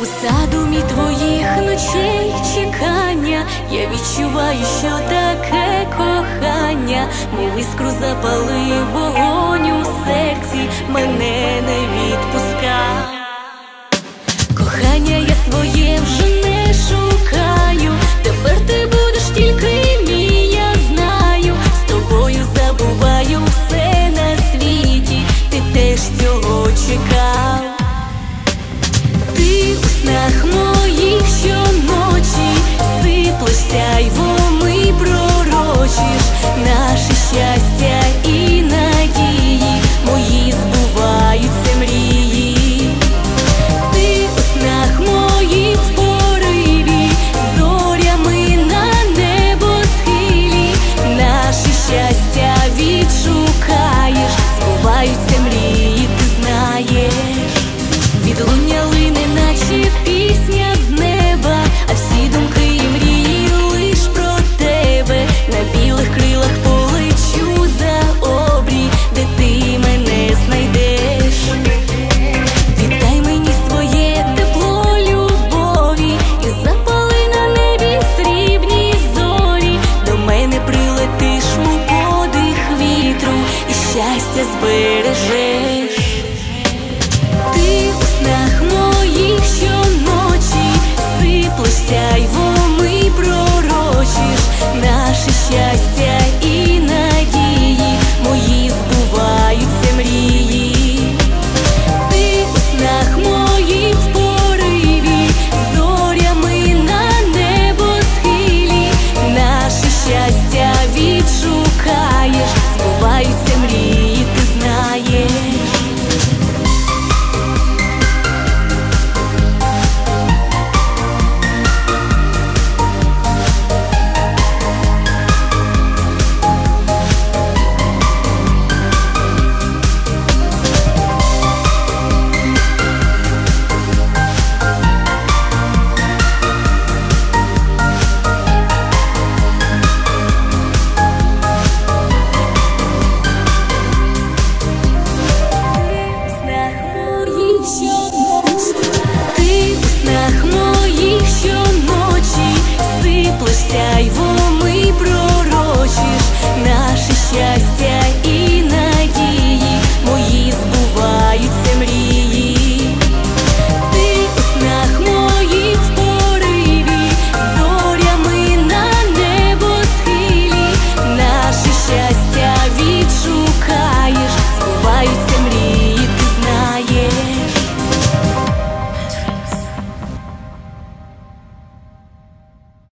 У задумі твоїх ночей чекання, я відчуваю, що таке кохання, мов іскру запалив вогонь у серці, мене не відпуска. Кохання я своє вже не сяйвом і пророчиш наше щастя і надії, мої збуваються мрії. Ти у снах моїх в пориві, зорями на небосхилі, наше щастя відшукаєш, збуваються мрії, ти знаєш. Відлуння лине щастя збережи. Обіцяй, бо ми про.